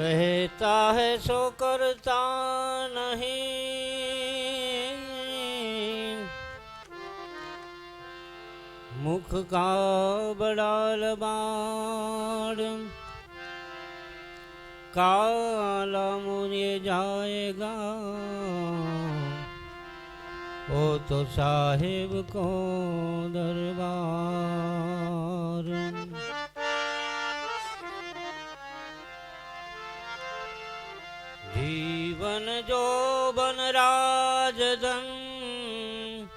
કહેતા હે સો કરતા નહીં? મુખ કા બડાલ બાડ કાલા મુનિ જાયગા. ઓ તો સાહેબ કો દરબાર. જન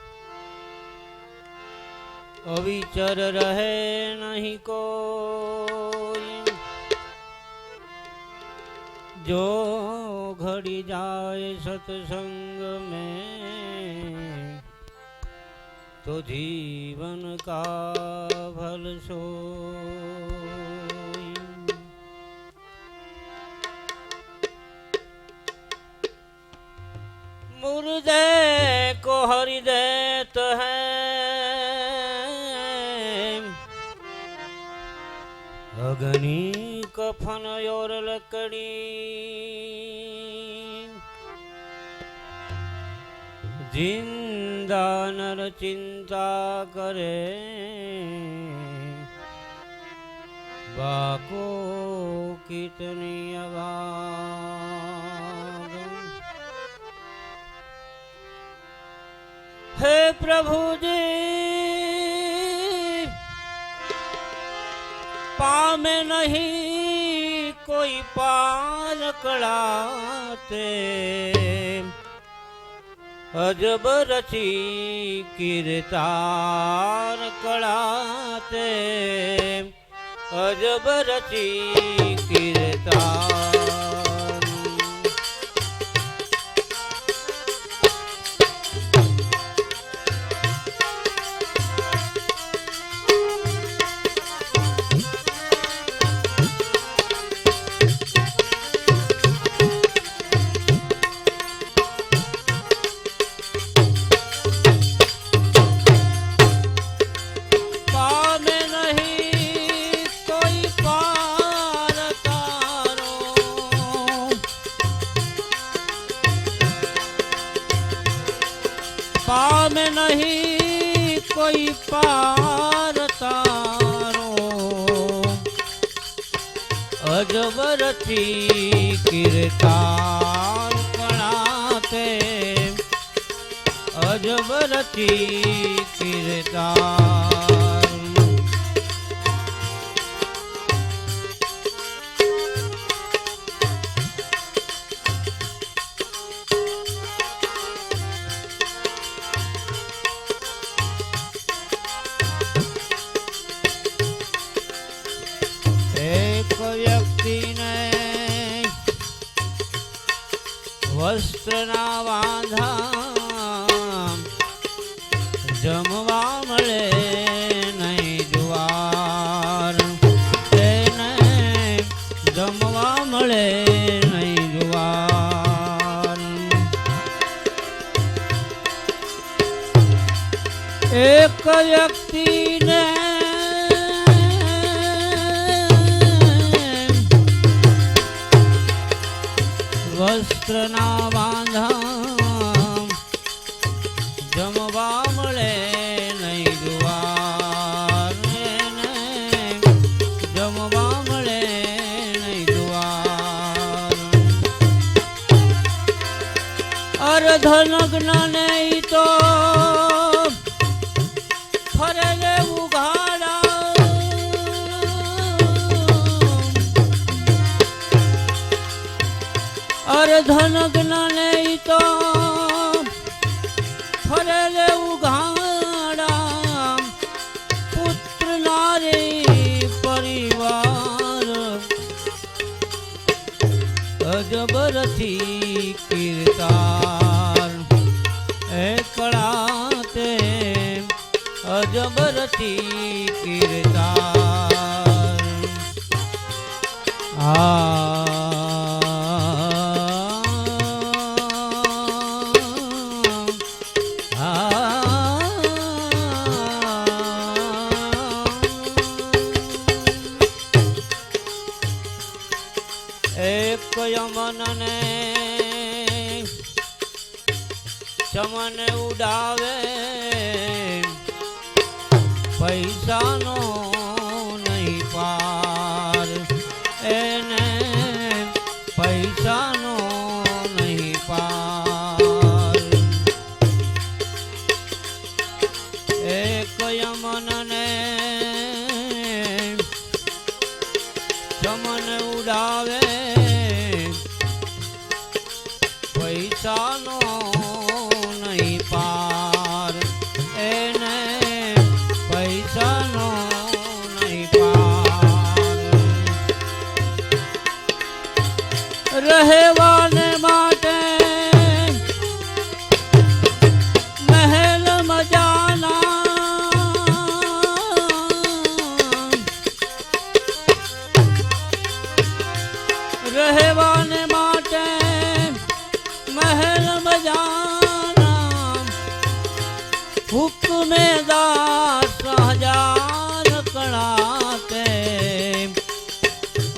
અવિચર રહે નહીં કોઈ. જો ઘડી જાય સત્સંગ મેં તો જીવન કા ભલસો मुर्दे को हरि देत है अग्नि कफन और लकड़ी जिंदा नर चिंता करे बाको कितनी आवाज હે પ્રભુજી. પામે નહીં કોઈ પાલ કળાતે. અજબ રચી કીર્તાર કળાતે. અજબ રચી કીર્તાર પામે નહીં કોઈ પાર તારો. અજબરથી કીર્તાન પણાતે અજબરથી કીર્તાન વાંધા અર્ધનગ્ન નહીં તો ફરે રે ઉઘાડા. અર્ધનગ્ન નહીં તો ફરે રે ઉઘાડા. પુત્ર નારી પરિવાર. અજબરથી કીર્તાર અજબરથી કીર્તા એ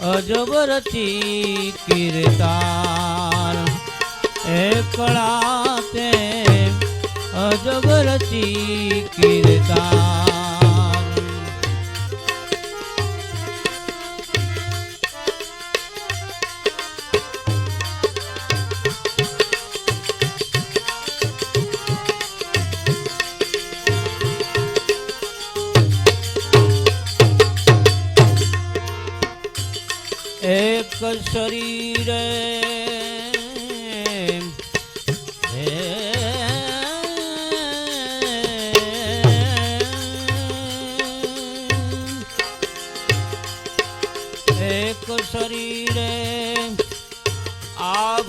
અજબરતી કીર્તાર એ કળાતે અજબરતી કીર્તાર શરીરે. એક શરીરે આભને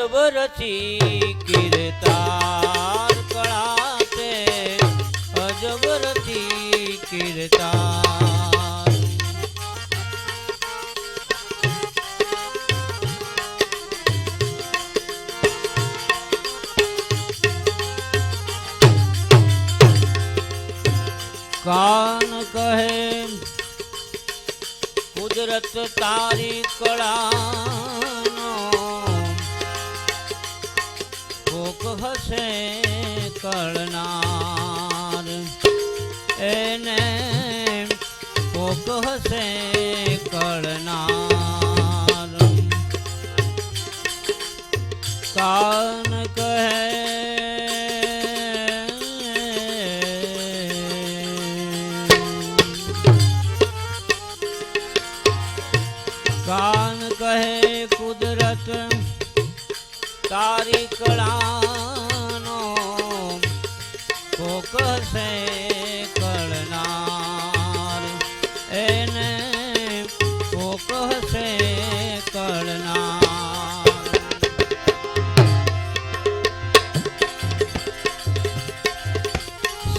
અજબરથી કીર્તાર કળાતે અજબરથી કીર્તાર. કાન કહે કુદરત તારી કળાનો કળનાર એને કોક હશે કરનાર. કાન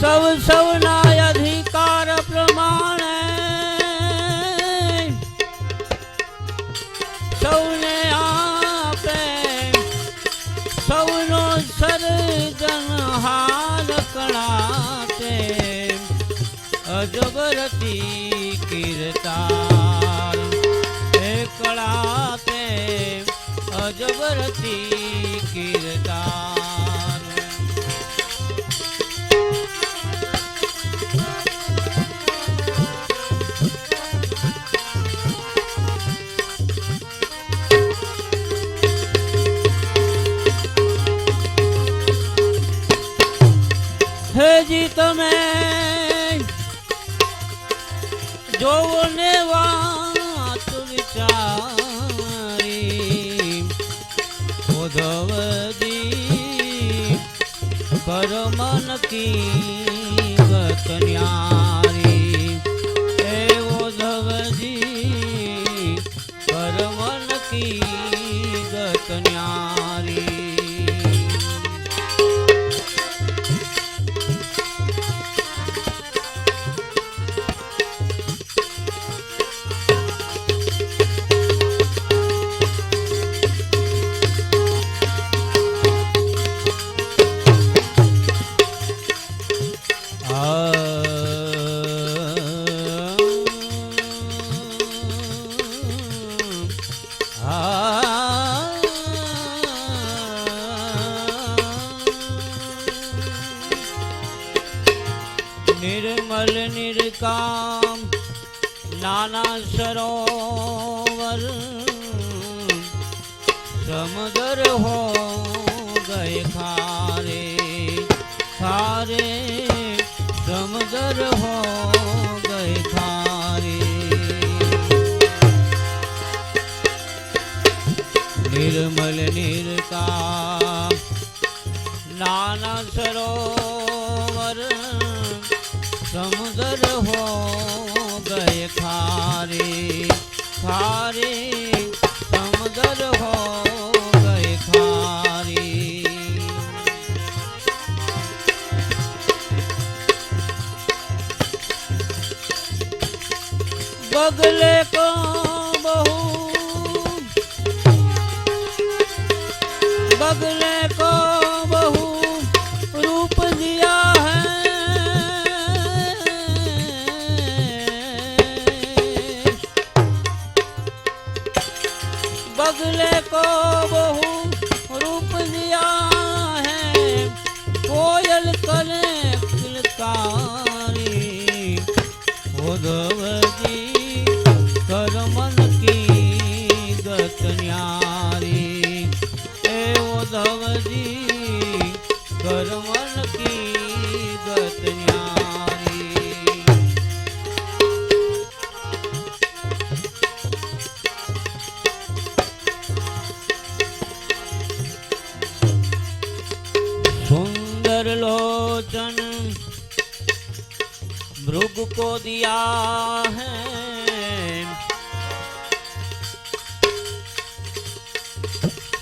સૌ સૌના અધિકાર પ્રમાણે સૌને આપે, સૌનો સર્જનહાર કળાતે અજબરતી કીર્તા એ કળાતે અજબરતી કીર્તાર. તમે જોવો ને વાત વિચારી. ઉધવજી કર્મ નકી ગતન્યારી નિર્મલ નિરકા નાના સરોવર સમુદર હો ગયે ખારે ખારે સમુદર હો ગયે ખારે બગલે કો બહુ ਸਭਨੇ ਕੋ ਬਹੁ ਰੂਪ ਹੈ। ਬਗਲੇ ਕੋ ਰੂਪ ਦਿਆ ਹੈ। ਕੋਇਲ ਕਲੇ मृग को दिया है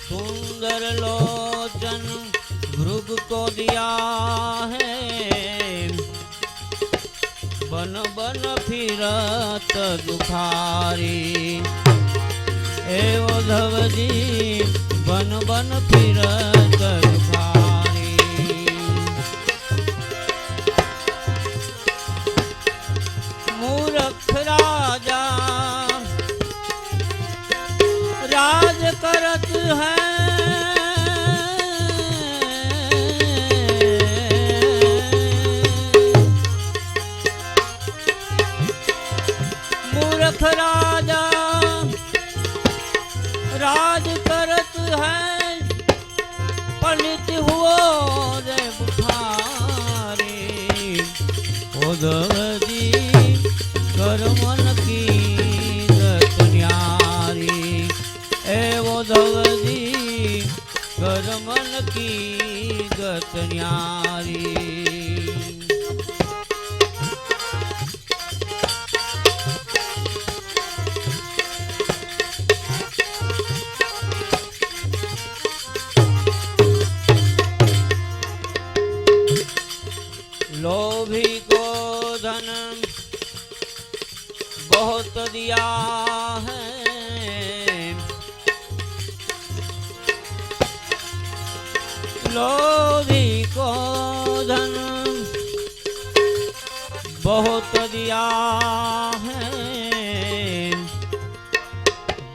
सुंदर लोचन मृग को दिया है बन बन फिरत दुखारी ए उद्धव जी बन बन फिरत मूर्ख राजा राज करत है पंडित हुओ रे बुखारी उदवजी करमन की गतन्यारी ए उदवजी करमन की गतन्यारी लोभी बहुत दिया है लोभी को धन बहुत दिया है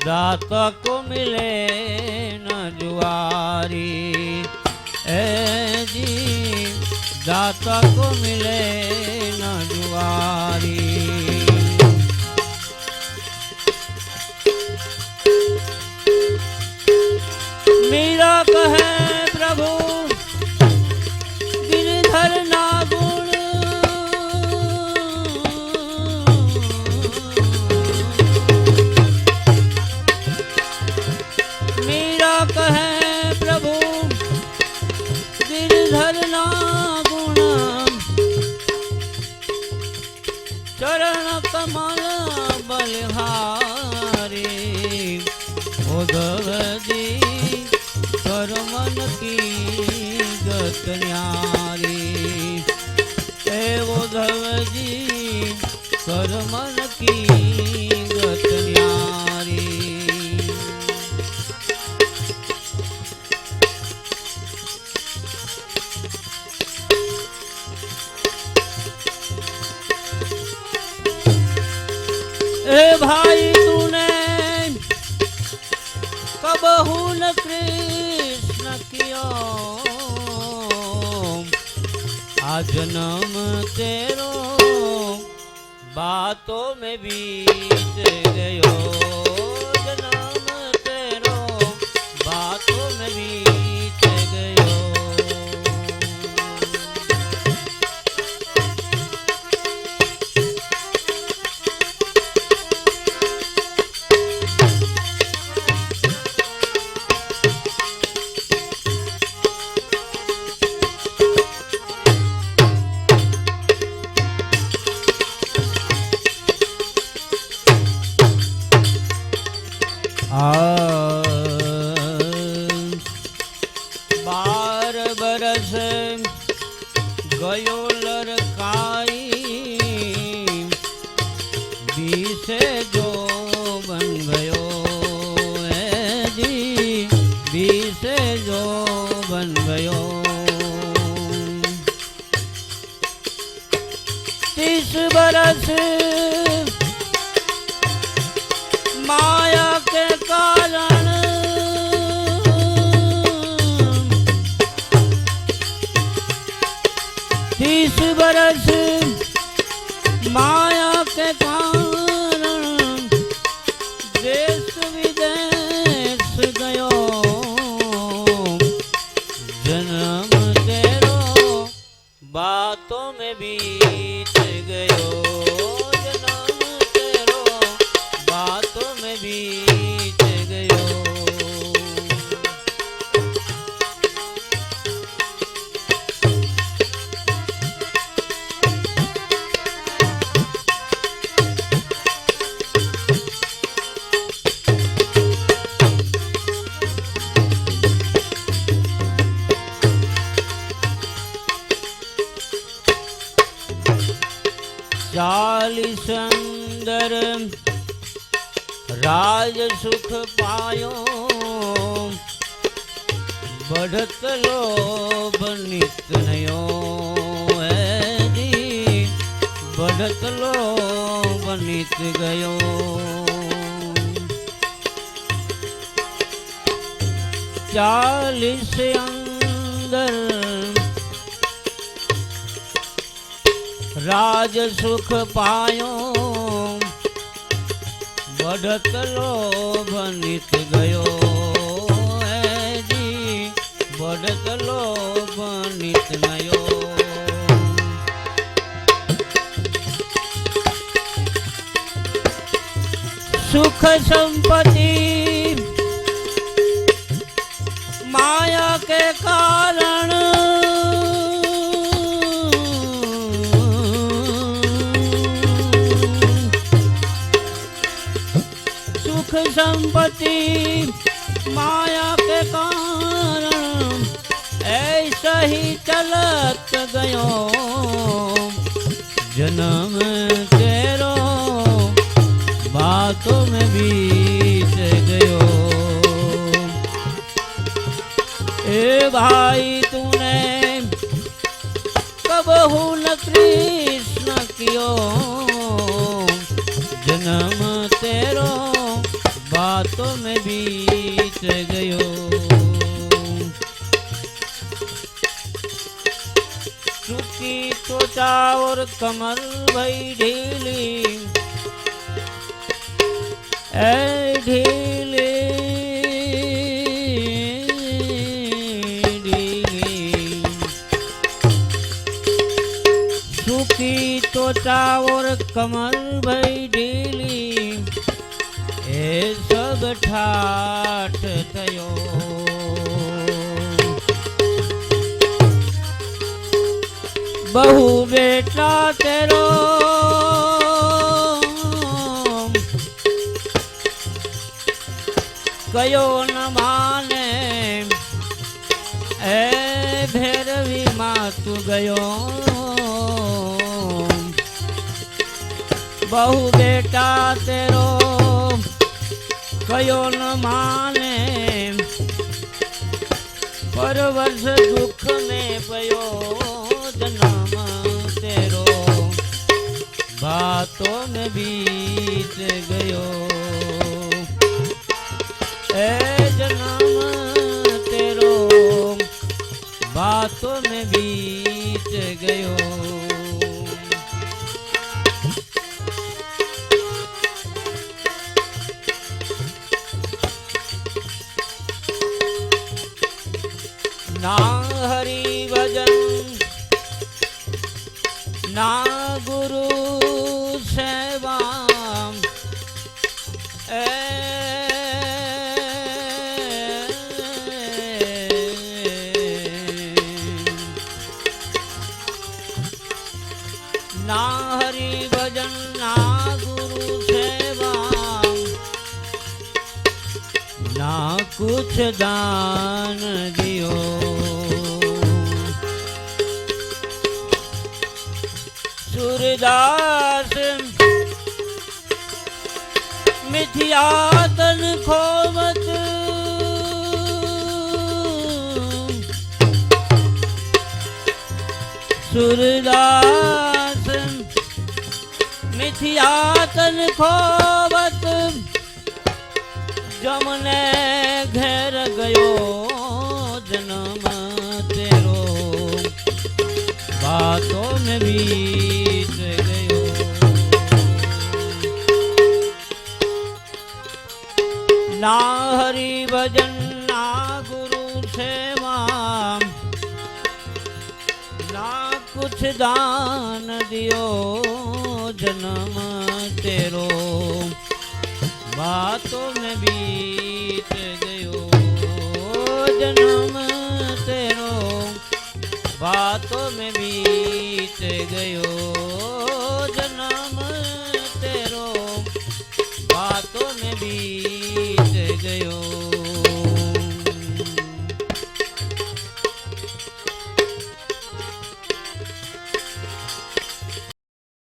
दाता को मिले न जुआरी ए जी दाता को मिले न जुआरी એ ભાઈ તુને કબહુ ન કૃષ્ણ કિયો? આ જન્મ તેરો બાતો મેં બીત ગયો. तीस बरस माया के कारण ચાલીસ અંદર રાજ સુખ પાયો. બઢત લોભ નિત નયો હેજી બઢત લોભ નિત ગયો. ચાલીસ અંદર રાજ સુખ પાયો. બઢત લોભ નિત ગયો. જી બઢત લોભ નિત ગયો સુખ સંપત્તિ संपत्ति माया के कारण ऐसा ही चलत गयो जन्म तेरो बातों में बीत गयो ए भाई तूने कबहू न कृष्ण कियो जन्म વેચાઈ ગયો. ચૂકી તો ચાવર કમર ભાઈ ઢીલી. એ ઢીલી. સુખી તો ચાવર કમર ઠાઠ થયો. બહુ બેટા તેરો. કયો ન માને. એ ભેરવી ગયો. બહુ બેટા તેરો. કયો ન માને? પર વર્ષ દુઃખ ને પયો જન્મ તેરો. ભાતો ને બીત ગયો. कुछ दान दियो सूरदास मिथियातन खोवत सूरदास मिथियातन खोवत જમને ઘેર ગયો જન્મ તેરો. વાતો વીત ગયો. ના હરી ભજન ના ગુરુ છે માં ના કુછ દાન દિયો જન્મ હાથો મેં બીત ગયો. જન્મ તેરો. વાતો મેં બીત ગયો.